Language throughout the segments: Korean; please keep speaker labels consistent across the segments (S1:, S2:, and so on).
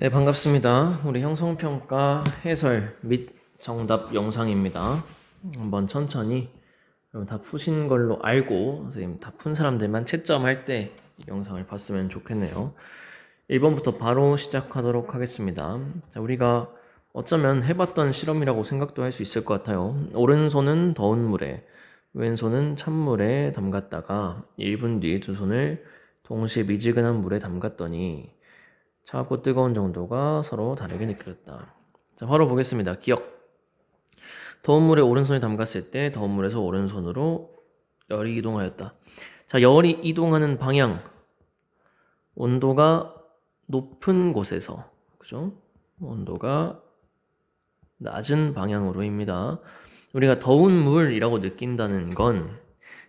S1: 네, 반갑습니다. 우리 형성평가 해설 및 정답 영상입니다. 한번 천천히 다 푸신 걸로 알고 선생님 다 푼 사람들만 채점할 때이 영상을 봤으면 좋겠네요. 1번부터 바로 시작하도록 하겠습니다. 자, 우리가 어쩌면 해봤던 실험이라고 생각도 할 수 있을 것 같아요. 오른손은 더운 물에, 왼손은 찬물에 담갔다가 1분 뒤 두 손을 동시에 미지근한 물에 담갔더니 차갑고 뜨거운 정도가 서로 다르게 느껴졌다. 자, 바로 보겠습니다. 기억. 더운 물에 오른손이 담갔을 때 더운 물에서 오른손으로 열이 이동하였다. 자, 열이 이동하는 방향. 온도가 높은 곳에서, 그죠? 온도가 낮은 방향으로입니다. 우리가 더운 물이라고 느낀다는 건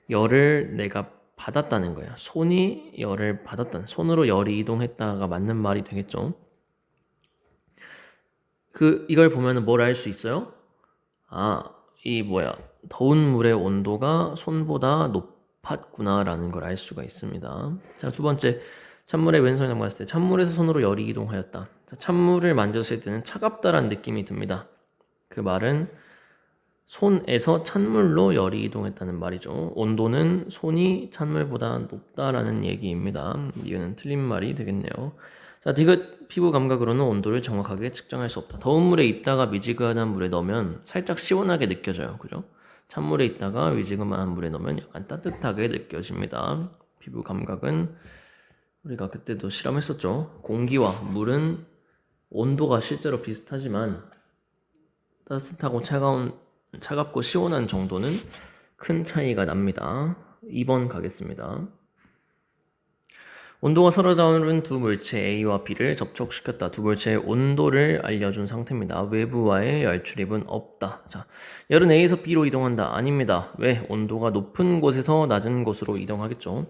S1: 열을 내가 받았다는 거야. 손이 열을 받았다는, 손으로 열이 이동했다가 맞는 말이 되겠죠. 그, 이걸 보면은 뭘 알 수 있어요? 아, 이 뭐야. 더운 물의 온도가 손보다 높았구나라는 걸 알 수가 있습니다. 자, 두 번째. 찬물에 왼손이 담갔을 때 찬물에서 손으로 열이 이동하였다. 자, 찬물을 만졌을 때는 차갑다라는 느낌이 듭니다. 그 말은 손에서 찬물로 열이 이동했다는 말이죠. 온도는 손이 찬물보다 높다라는 얘기입니다. 이거는 틀린 말이 되겠네요. 자, 디귿 피부 감각으로는 온도를 정확하게 측정할 수 없다. 더운 물에 있다가 미지근한 물에 넣으면 살짝 시원하게 느껴져요. 그죠? 찬물에 있다가 미지근한 물에 넣으면 약간 따뜻하게 느껴집니다. 피부 감각은 우리가 그때도 실험했었죠. 공기와 물은 온도가 실제로 비슷하지만 따뜻하고 차가운 차갑고 시원한 정도는 큰 차이가 납니다. 2번 가겠습니다. 온도가 서로 다른 두 물체 A와 B를 접촉시켰다. 두 물체의 온도를 알려준 상태입니다. 외부와의 열 출입은 없다. 자, 열은 A에서 B로 이동한다. 아닙니다. 왜? 온도가 높은 곳에서 낮은 곳으로 이동하겠죠.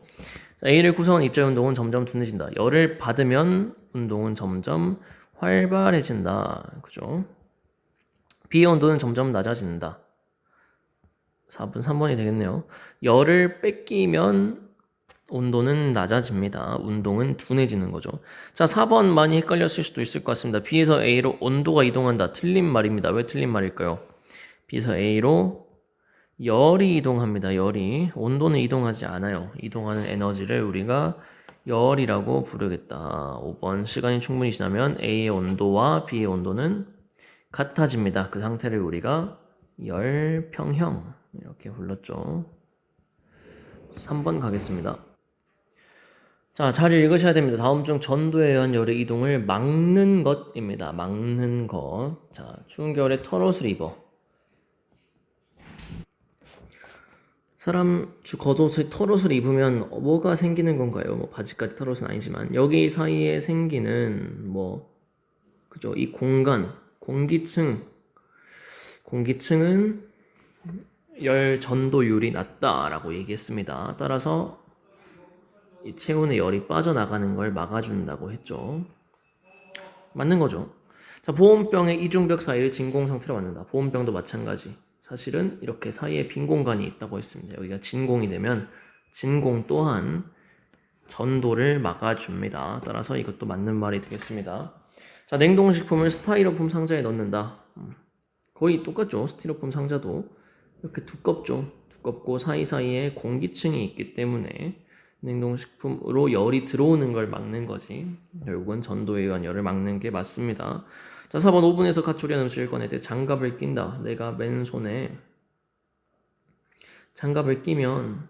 S1: 자, A를 구성한 입자 운동은 점점 둔해진다. 열을 받으면 운동은 점점 활발해진다. 그죠? B의 온도는 점점 낮아진다. 4분 3번이 되겠네요. 열을 뺏기면 온도는 낮아집니다. 운동은 둔해지는 거죠. 자, 4번 많이 헷갈렸을 수도 있을 것 같습니다. B에서 A로 온도가 이동한다. 틀린 말입니다. 왜 틀린 말일까요? B에서 A로 열이 이동합니다. 열이. 온도는 이동하지 않아요. 이동하는 에너지를 우리가 열이라고 부르겠다. 5번 시간이 충분히 지나면 A의 온도와 B의 온도는 같아집니다. 그 상태를 우리가 열평형 이렇게 불렀죠. 3번 가겠습니다. 자, 잘 읽으셔야 됩니다. 다음 중 전도에 의한 열의 이동을 막는 것입니다. 막는 것. 자, 추운 겨울에 털옷을 입어. 사람 주 겉옷에 털옷을 입으면 뭐가 생기는 건가요? 뭐 바지까지 털옷은 아니지만 여기 사이에 생기는 뭐 그죠? 이 공간, 공기층, 공기층은 열 전도율이 낮다라고 얘기했습니다. 따라서 이 체온의 열이 빠져나가는 걸 막아준다고 했죠. 맞는 거죠. 자, 보온병의 이중벽 사이를 진공 상태로 만든다. 보온병도 마찬가지. 사실은 이렇게 사이에 빈 공간이 있다고 했습니다. 여기가 진공이 되면 진공 또한 전도를 막아줍니다. 따라서 이것도 맞는 말이 되겠습니다. 자, 냉동식품을 스타이로폼 상자에 넣는다. 음, 거의 똑같죠. 스티로폼 상자도 이렇게 두껍죠. 두껍고 사이사이에 공기층이 있기 때문에 냉동식품으로 열이 들어오는 걸 막는 거지. 결국은 전도에 의한 열을 막는 게 맞습니다. 자, 4번 오븐에서 가초리한 음식을 꺼낼 때 장갑을 낀다. 내가 맨손에 장갑을 끼면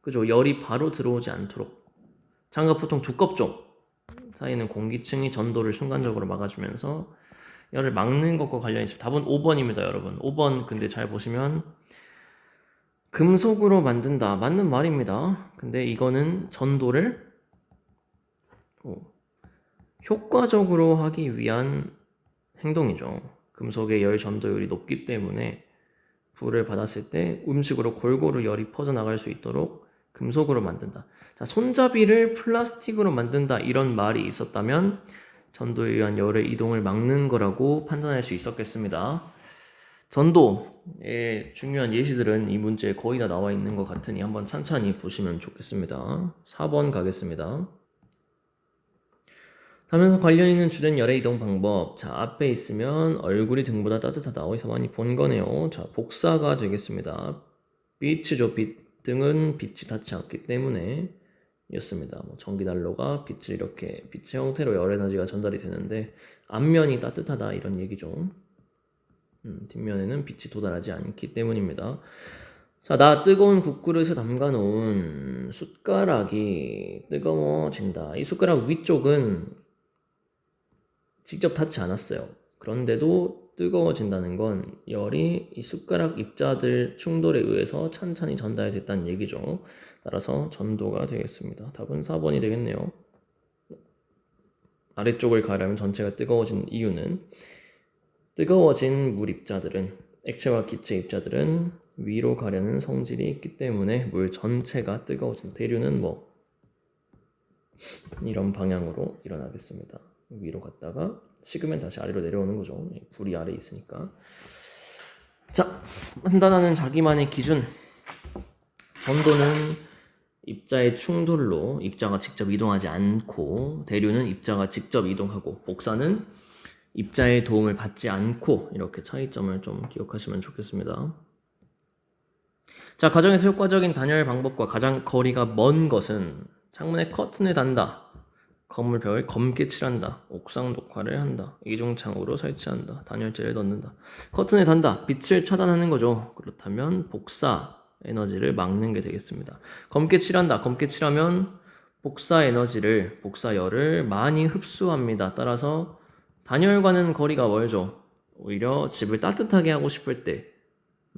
S1: 그죠? 열이 바로 들어오지 않도록 장갑 보통 두껍죠. 사이는 공기층이 전도를 순간적으로 막아주면서 열을 막는 것과 관련이 있습니다. 답은 5번입니다, 여러분. 5번 근데 잘 보시면 금속으로 만든다. 맞는 말입니다. 근데 이거는 전도를 어, 효과적으로 하기 위한 행동이죠. 금속의 열 전도율이 높기 때문에 불을 받았을 때 음식으로 골고루 열이 퍼져나갈 수 있도록 금속으로 만든다. 자, 손잡이를 플라스틱으로 만든다. 이런 말이 있었다면 전도에 의한 열의 이동을 막는 거라고 판단할 수 있었겠습니다. 전도의 중요한 예시들은 이 문제에 거의 다 나와 있는 것 같으니 한번 찬찬히 보시면 좋겠습니다. 4번 가겠습니다. 하면서 관련 있는 주된 열의 이동 방법. 자, 앞에 있으면 얼굴이 등보다 따뜻하다. 어디서 많이 본 거네요. 자, 복사가 되겠습니다. 빛이죠. 빛. 등은 빛이 닿지 않기 때문에 였습니다. 뭐 전기 난로가 빛을 이렇게 빛의 형태로 열 에너지가 전달이 되는데 앞면이 따뜻하다 이런 얘기죠. 음, 뒷면에는 빛이 도달하지 않기 때문입니다. 자, 나 뜨거운 국그릇에 담가 놓은 숟가락이 뜨거워진다. 이 숟가락 위쪽은 직접 닿지 않았어요. 그런데도 뜨거워진다는 건 열이 이 숟가락 입자들 충돌에 의해서 찬찬히 전달됐다는 얘기죠. 따라서 전도가 되겠습니다. 답은 4번이 되겠네요. 아래쪽을 가려면 전체가 뜨거워진 이유는 뜨거워진 물 입자들은 액체와 기체 입자들은 위로 가려는 성질이 있기 때문에 물 전체가 뜨거워진 대류는 뭐 이런 방향으로 일어나겠습니다. 위로 갔다가 식으면 다시 아래로 내려오는 거죠. 불이 아래 있으니까. 자, 판단하는 자기만의 기준. 전도는 입자의 충돌로 입자가 직접 이동하지 않고 대류는 입자가 직접 이동하고 복사는 입자의 도움을 받지 않고 이렇게 차이점을 좀 기억하시면 좋겠습니다. 자, 가정에서 효과적인 단열 방법과 가장 거리가 먼 것은 창문에 커튼을 단다. 건물 벽을 검게 칠한다. 옥상 녹화를 한다. 이중창으로 설치한다. 단열재를 넣는다. 커튼을 단다. 빛을 차단하는 거죠. 그렇다면 복사 에너지를 막는 게 되겠습니다. 검게 칠한다. 검게 칠하면 복사 에너지를, 복사열을 많이 흡수합니다. 따라서 단열과는 거리가 멀죠. 오히려 집을 따뜻하게 하고 싶을 때,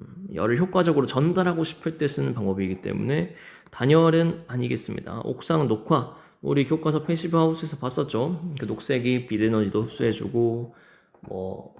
S1: 음, 열을 효과적으로 전달하고 싶을 때 쓰는 방법이기 때문에 단열은 아니겠습니다. 옥상 녹화, 우리 교과서 패시브 하우스에서 봤었죠. 그 녹색이 빛 에너지도 흡수해주고, 뭐,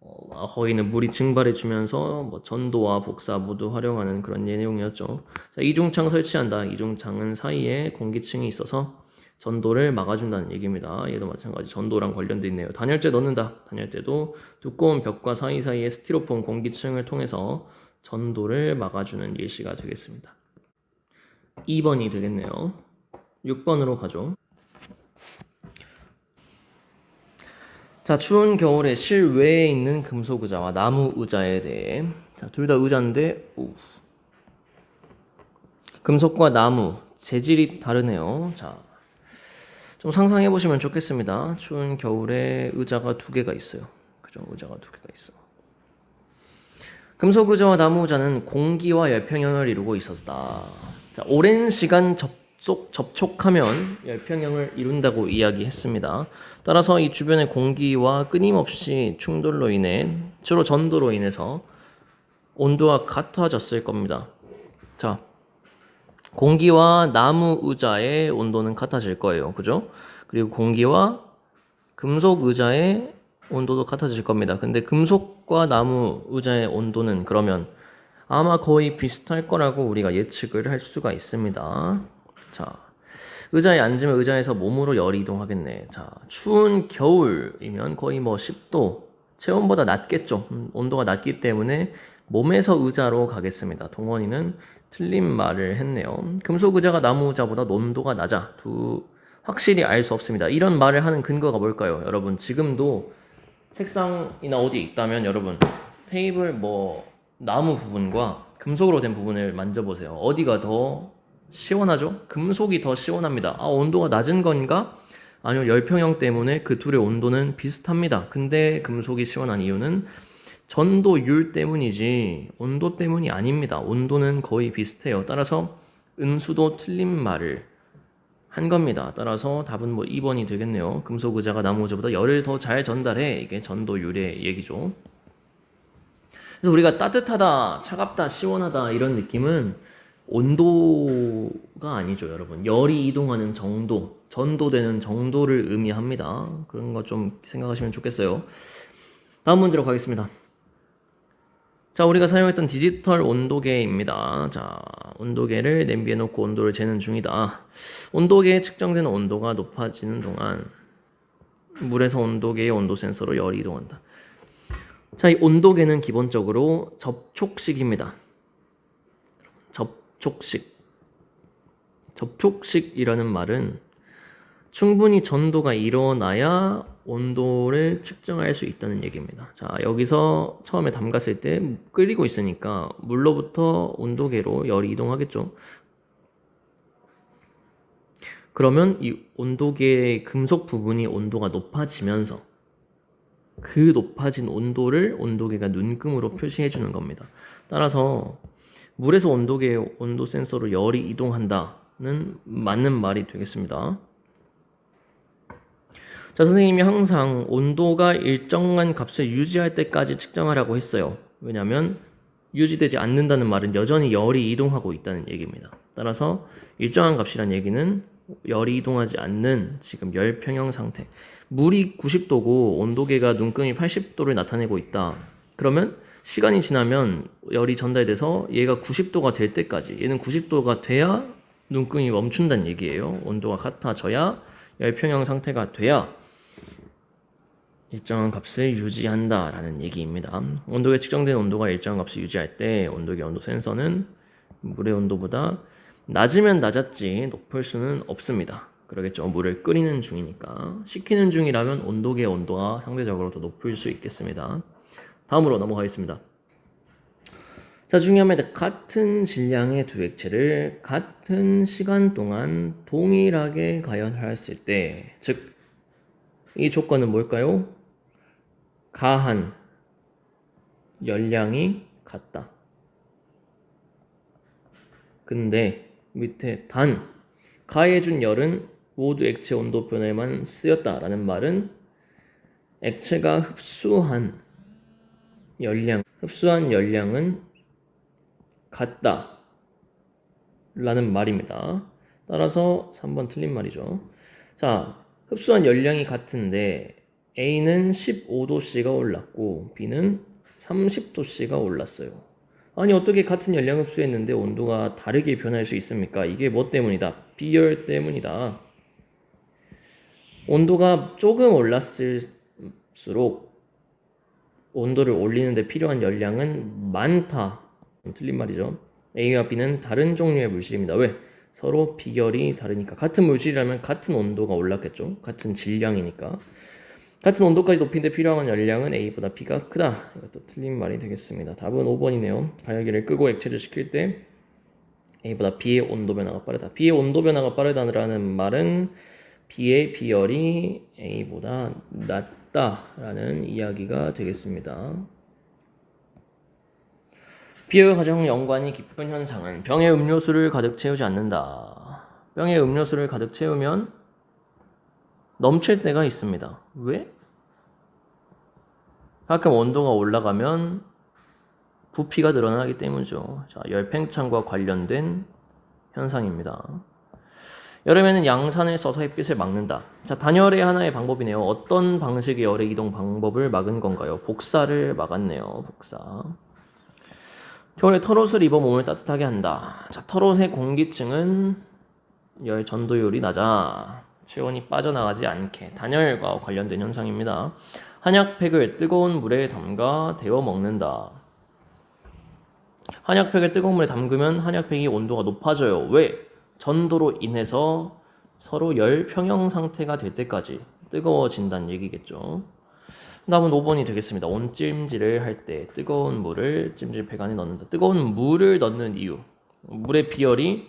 S1: 어, 거기는 물이 증발해주면서 뭐 전도와 복사 모두 활용하는 그런 내용이었죠. 자, 이중창 설치한다. 이중창은 사이에 공기층이 있어서 전도를 막아준다는 얘기입니다. 얘도 마찬가지 전도랑 관련돼 있네요. 단열재 넣는다. 단열재도 두꺼운 벽과 사이사이에 스티로폼 공기층을 통해서 전도를 막아주는 예시가 되겠습니다. 2번이 되겠네요. 6번으로 가죠. 자, 추운 겨울에 실외에 있는 금속 의자와 나무 의자에 대해 자, 둘 다 의자인데 오. 금속과 나무 재질이 다르네요. 자, 좀 상상해 보시면 좋겠습니다. 추운 겨울에 의자가 두 개가 있어요. 그죠? 의자가 두 개가 있어. 금속 의자와 나무 의자는 공기와 열평형을 이루고 있었다. 자, 오랜 시간 접 속 접촉하면 열평형을 이룬다고 이야기했습니다. 따라서 이 주변의 공기와 끊임없이 충돌로 인해 주로 전도로 인해서 온도가 같아졌을 겁니다. 자, 공기와 나무 의자의 온도는 같아질 거예요. 그죠? 그리고 공기와 금속 의자의 온도도 같아질 겁니다. 근데 금속과 나무 의자의 온도는 그러면 아마 거의 비슷할 거라고 우리가 예측을 할 수가 있습니다. 자, 의자에 앉으면 의자에서 몸으로 열이 이동하겠네. 자, 추운 겨울이면 거의 뭐 10도, 체온보다 낮겠죠. 음, 온도가 낮기 때문에 몸에서 의자로 가겠습니다. 동원이는 틀린 말을 했네요. 금속 의자가 나무 의자보다 온도가 낮아. 두 확실히 알 수 없습니다. 이런 말을 하는 근거가 뭘까요? 여러분 지금도 책상이나 어디 있다면 여러분 테이블 뭐 나무 부분과 금속으로 된 부분을 만져보세요. 어디가 더 시원하죠? 금속이 더 시원합니다. 아, 온도가 낮은 건가? 아니요, 열평형 때문에 그 둘의 온도는 비슷합니다. 근데 금속이 시원한 이유는 전도율 때문이지 온도 때문이 아닙니다. 온도는 거의 비슷해요. 따라서 은수도 틀린 말을 한 겁니다. 따라서 답은 뭐 2번이 되겠네요. 금속 의자가 나무 의자보다 열을 더 잘 전달해. 이게 전도율의 얘기죠. 그래서 우리가 따뜻하다, 차갑다, 시원하다 이런 느낌은 온도가 아니죠, 여러분. 열이 이동하는 정도, 전도되는 정도를 의미합니다. 그런 거 좀 생각하시면 좋겠어요. 다음 문제로 가겠습니다. 자, 우리가 사용했던 디지털 온도계입니다. 자, 온도계를 냄비에 놓고 온도를 재는 중이다. 온도계에 측정되는 온도가 높아지는 동안 물에서 온도계의 온도 센서로 열이 이동한다. 자, 이 온도계는 기본적으로 접촉식입니다. 접촉식. 접촉식이라는 말은 충분히 전도가 일어나야 온도를 측정할 수 있다는 얘기입니다. 자, 여기서 처음에 담갔을 때 끓이고 있으니까 물로부터 온도계로 열이 이동하겠죠. 그러면 이 온도계의 금속 부분이 온도가 높아지면서 그 높아진 온도를 온도계가 눈금으로 표시해 주는 겁니다. 따라서 물에서 온도계 온도 센서로 열이 이동한다는 맞는 말이 되겠습니다. 자, 선생님이 항상 온도가 일정한 값을 유지할 때까지 측정하라고 했어요. 왜냐하면 유지되지 않는다는 말은 여전히 열이 이동하고 있다는 얘기입니다. 따라서 일정한 값이란 얘기는 열이 이동하지 않는 지금 열 평형 상태. 물이 90도고 온도계가 눈금이 80도를 나타내고 있다. 그러면 시간이 지나면 열이 전달돼서 얘가 90도가 될 때까지 얘는 90도가 돼야 눈금이 멈춘다는 얘기예요. 온도가 같아져야 열 평형 상태가 돼야 일정한 값을 유지한다라는 얘기입니다. 온도계 측정된 온도가 일정한 값을 유지할 때 온도계 온도 센서는 물의 온도보다 낮으면 낮았지 높을 수는 없습니다. 그러겠죠. 물을 끓이는 중이니까. 식히는 중이라면 온도계 온도가 상대적으로 더 높을 수 있겠습니다. 다음으로 넘어가겠습니다. 자, 중요합니다. 같은 질량의 두 액체를 같은 시간 동안 동일하게 가열했을 때, 즉, 이 조건은 뭘까요? 가한 열량이 같다. 근데 밑에 단 가해준 열은 모두 액체 온도 변화에만 쓰였다라는 말은 액체가 흡수한 열량, 흡수한 열량은 같다 라는 말입니다. 따라서 3번 틀린 말이죠. 자, 흡수한 열량이 같은데 A는 15도씨가 올랐고 B는 30도씨가 올랐어요. 아니 어떻게 같은 열량 흡수했는데 온도가 다르게 변할 수 있습니까? 이게 뭐 때문이다? 비열 때문이다. 온도가 조금 올랐을수록 온도를 올리는데 필요한 열량은 많다. 틀린 말이죠. A와 B는 다른 종류의 물질입니다. 왜? 서로 비결이 다르니까. 같은 물질이라면 같은 온도가 올랐겠죠. 같은 질량이니까. 같은 온도까지 높이는데 필요한 열량은 A보다 B가 크다. 이것도 틀린 말이 되겠습니다. 답은 5번이네요. 가열기를 끄고 액체를 식힐 때 A보다 B의 온도 변화가 빠르다. B의 온도 변화가 빠르다는 말은 B의 비열이 A보다 낮 다라는 이야기가 되겠습니다. 비열과 가장 연관이 깊은 현상은 병에 음료수를 가득 채우지 않는다. 병에 음료수를 가득 채우면 넘칠 때가 있습니다. 왜? 가끔 온도가 올라가면 부피가 늘어나기 때문이죠. 자, 열팽창과 관련된 현상입니다. 여름에는 양산을 써서 햇빛을 막는다. 자, 단열의 하나의 방법이네요. 어떤 방식의 열의 이동 방법을 막은 건가요? 복사를 막았네요. 복사. 겨울에 털옷을 입어 몸을 따뜻하게 한다. 자, 털옷의 공기층은 열 전도율이 낮아. 체온이 빠져나가지 않게 단열과 관련된 현상입니다. 한약팩을 뜨거운 물에 담가 데워 먹는다. 한약팩을 뜨거운 물에 담그면 한약팩이 온도가 높아져요. 왜? 전도로 인해서 서로 열 평형 상태가 될 때까지 뜨거워진다는 얘기겠죠. 다음은 5번이 되겠습니다. 온찜질을 할 때 뜨거운 물을 찜질팩 안에 넣는다. 뜨거운 물을 넣는 이유. 물의 비열이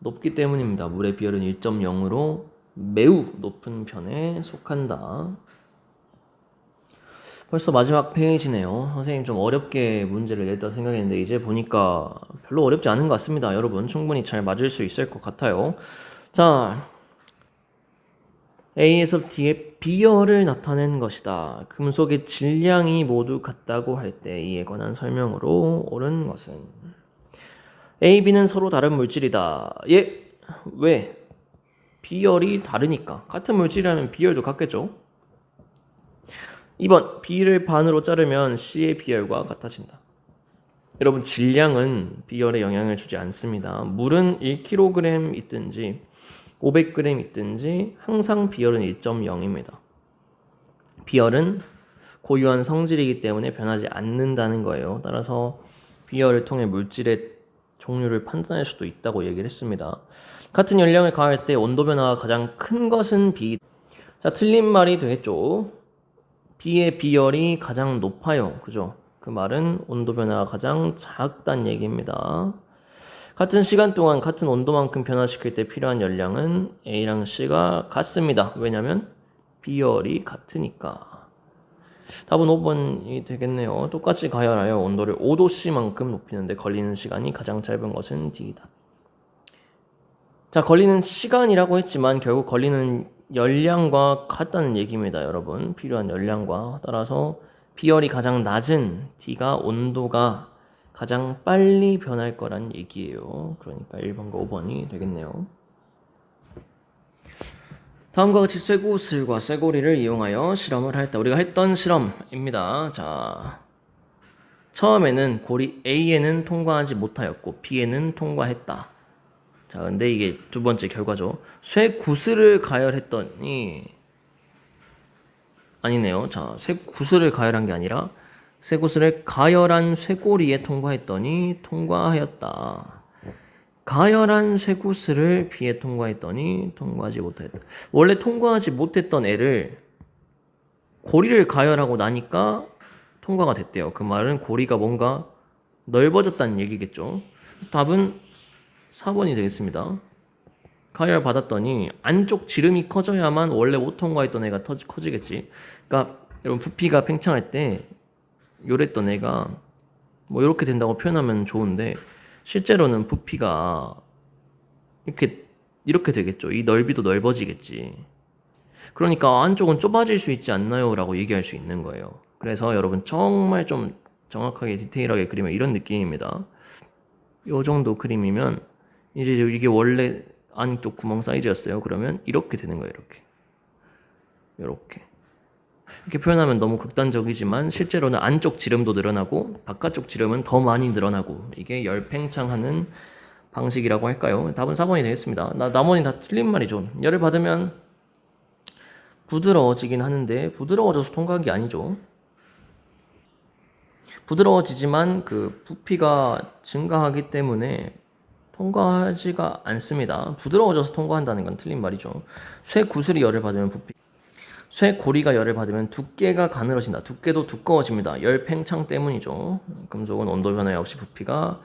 S1: 높기 때문입니다. 물의 비열은 1.0으로 매우 높은 편에 속한다. 벌써 마지막 페이지네요. 선생님 좀 어렵게 문제를 냈다 생각했는데 이제 보니까 별로 어렵지 않은 것 같습니다. 여러분 충분히 잘 맞을 수 있을 것 같아요. 자, A에서 D의 비열을 나타낸 것이다. 금속의 질량이 모두 같다고 할 때 이에 관한 설명으로 옳은 것은 A, B는 서로 다른 물질이다. 예, 왜? 비열이 다르니까. 같은 물질이라면 비열도 같겠죠? 2번 B를 반으로 자르면 C의 비열과 같아진다. 여러분 질량은 비열에 영향을 주지 않습니다. 물은 1kg 있든지 500g 있든지 항상 비열은 1.0입니다. 비열은 고유한 성질이기 때문에 변하지 않는다는 거예요. 따라서 비열을 통해 물질의 종류를 판단할 수도 있다고 얘기를 했습니다. 같은 열량을 가할 때 온도 변화가 가장 큰 것은 B. 자, 틀린 말이 되겠죠. B의 비열이 가장 높아요. 그죠? 그 말은 온도 변화가 가장 작다는 얘기입니다. 같은 시간 동안 같은 온도만큼 변화시킬 때 필요한 열량은 A랑 C가 같습니다. 왜냐면 비열이 같으니까. 답은 5번이 되겠네요. 똑같이 가열하여 온도를 5도씨만큼 높이는데 걸리는 시간이 가장 짧은 것은 D다. 자, 걸리는 시간이라고 했지만 결국 걸리는 열량과 같다는 얘기입니다, 여러분. 필요한 열량과 따라서 비열이 가장 낮은 D가 온도가 가장 빨리 변할 거란 얘기예요. 그러니까 1번과 5번이 되겠네요. 다음과 같이 쇠구슬과 쇠고리를 이용하여 실험을 할 때 우리가 했던 실험입니다. 자, 처음에는 고리 A에는 통과하지 못하였고 B에는 통과했다. 자, 근데 이게 두 번째 결과죠. 쇠구슬을 가열했더니 아니네요. 자, 쇠구슬을 가열한 게 아니라 쇠구슬을 가열한 쇠고리에 통과했더니 통과하였다. 가열한 쇠구슬을 비에 통과했더니 통과하지 못했다. 원래 통과하지 못했던 애를 고리를 가열하고 나니까 통과가 됐대요. 그 말은 고리가 뭔가 넓어졌다는 얘기겠죠. 답은 4번이 되겠습니다. 가열 받았더니 안쪽 지름이 커져야만 원래 못 통과 했던 애가 터지, 커지겠지. 그러니까 여러분 부피가 팽창할 때 요랬던 애가 뭐 이렇게 된다고 표현하면 좋은데 실제로는 부피가 이렇게 이렇게 되겠죠. 이 넓이도 넓어지겠지. 그러니까 안쪽은 좁아질 수 있지 않나요? 라고 얘기할 수 있는 거예요. 그래서 여러분 정말 좀 정확하게 디테일하게 그리면 이런 느낌입니다. 이 정도 그림이면 이제 이게 원래 안쪽 구멍 사이즈였어요. 그러면 이렇게 되는 거예요. 이렇게. 이렇게. 이렇게 표현하면 너무 극단적이지만 실제로는 안쪽 지름도 늘어나고 바깥쪽 지름은 더 많이 늘어나고 이게 열팽창하는 방식이라고 할까요? 답은 4번이 되겠습니다. 나, 나머지 다 틀린 말이죠. 열을 받으면 부드러워지긴 하는데 부드러워져서 게 아니죠. 부드러워지지만 그 부피가 증가하기 때문에 통과하지가 않습니다. 부드러워져서 통과한다는 건 틀린 말이죠. 쇠 구슬이 열을 받으면 부피 쇠 고리가 열을 받으면 두께가 가늘어진다. 두께도 두꺼워집니다. 열 팽창 때문이죠. 금속은 온도 변화 없이 부피가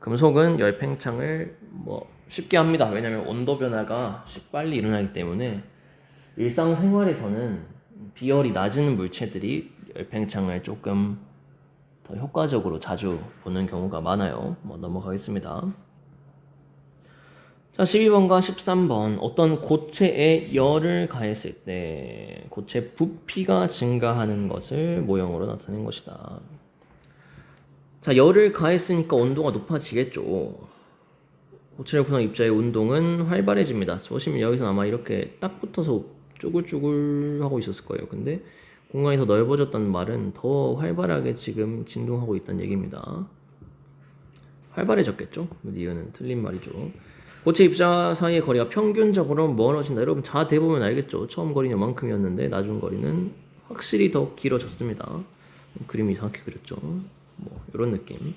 S1: 금속은 열 팽창을 뭐 쉽게 합니다. 왜냐하면 온도 변화가 빨리 일어나기 때문에 일상생활에서는 비열이 낮은 물체들이 열 팽창을 조금 더 효과적으로 자주 보는 경우가 많아요. 뭐 넘어가겠습니다. 자, 12번과 13번. 어떤 고체에 열을 가했을 때 고체 부피가 증가하는 것을 모형으로 나타낸 것이다. 자, 열을 가했으니까 온도가 높아지겠죠. 고체를 구성 입자의 운동은 활발해집니다. 보시면 여기서 아마 이렇게 딱 붙어서 쭈글쭈글 하고 있었을 거예요. 근데 공간이 더 넓어졌다는 말은 더 활발하게 지금 진동하고 있다는 얘기입니다. 활발해졌겠죠? 이거는 틀린 말이죠. 고체 입자 사이의 거리가 평균적으로 멀어진다. 여러분 자 대보면 알겠죠? 처음 거리는 만큼이었는데 나중 거리는 확실히 더 길어졌습니다. 그림이 이상하게 그렸죠. 뭐 이런 느낌.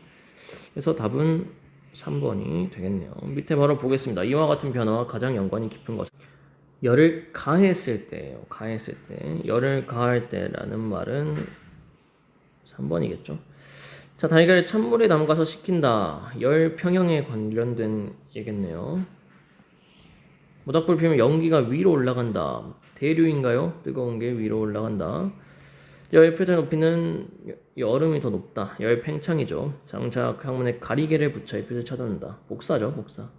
S1: 그래서 답은 3번이 되겠네요. 밑에 바로 보겠습니다. 이와 같은 변화와 가장 연관이 깊은 것. 열을 가했을 때예요. 가했을 때. 열을 가할 때라는 말은 3번이겠죠. 자, 달걀을 찬물에 담가서 식힌다. 열 평형에 관련된 얘겠네요. 모닥불 피우면 연기가 위로 올라간다. 대류인가요? 뜨거운 게 위로 올라간다. 열 표대 높이는 여름이 더 높다. 열 팽창이죠. 장착 항문에 가리개를 붙여 햇빛을 차단한다. 복사죠, 복사.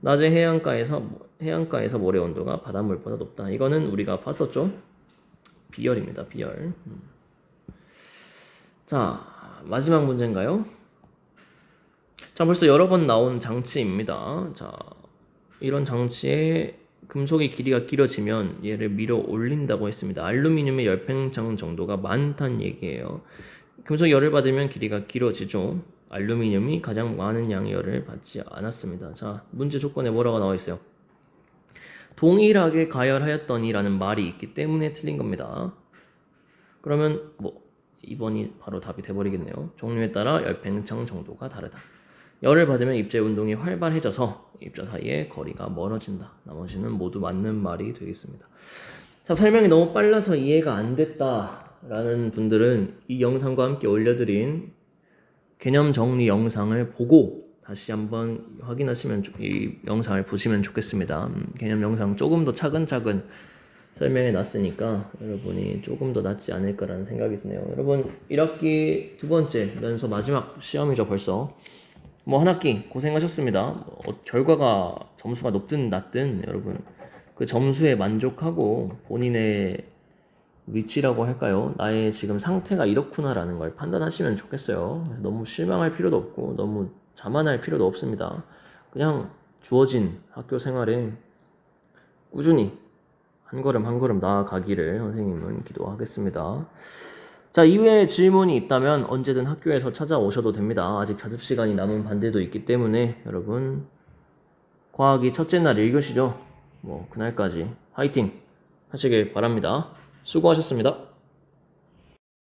S1: 낮에 해안가에서 해안가에서 모래 온도가 바닷물보다 높다. 이거는 우리가 봤었죠. 비열입니다. 비열. 음. 자, 마지막 문제인가요? 자, 벌써 여러 번 나온 장치입니다. 자, 이런 장치에 금속의 길이가 길어지면 얘를 밀어 올린다고 했습니다. 알루미늄의 열팽창 정도가 많다는 얘기예요. 금속이 열을 받으면 길이가 길어지죠. 알루미늄이 가장 많은 양의 열을 받지 않았습니다. 자, 문제 조건에 뭐라고 나와 있어요? 동일하게 가열하였더니라는 말이 있기 때문에 틀린 겁니다. 그러면 뭐 2번이 바로 답이 돼버리겠네요. 종류에 따라 열팽창 정도가 다르다. 열을 받으면 입자 운동이 활발해져서 입자 사이의 거리가 멀어진다. 나머지는 모두 맞는 말이 되겠습니다. 자, 설명이 너무 빨라서 이해가 안 됐다라는 분들은 이 영상과 함께 올려드린 개념 정리 영상을 보고 다시 한번 확인하시면 좋- 이 영상을 보시면 좋겠습니다. 음, 개념 영상 조금 더 차근차근 설명해 놨으니까 여러분이 조금 더 낫지 않을까라는 생각이 드네요. 여러분 1학기 두 번째 연서 마지막 시험이죠 벌써. 뭐 한 학기 고생하셨습니다. 뭐, 어, 결과가 점수가 높든 낮든 여러분 그 점수에 만족하고 본인의 위치라고 할까요? 나의 지금 상태가 이렇구나라는 걸 판단하시면 좋겠어요. 너무 실망할 필요도 없고 너무 자만할 필요도 없습니다. 그냥 주어진 학교 생활에 꾸준히 한 걸음 한 걸음 나아가기를 선생님은 기도하겠습니다. 자, 이외에 질문이 있다면 언제든 학교에서 찾아오셔도 됩니다. 아직 자습 시간이 남은 반들도 있기 때문에 여러분 과학이 첫째 날 1교시죠. 뭐 그날까지 화이팅 하시길 바랍니다. 수고하셨습니다.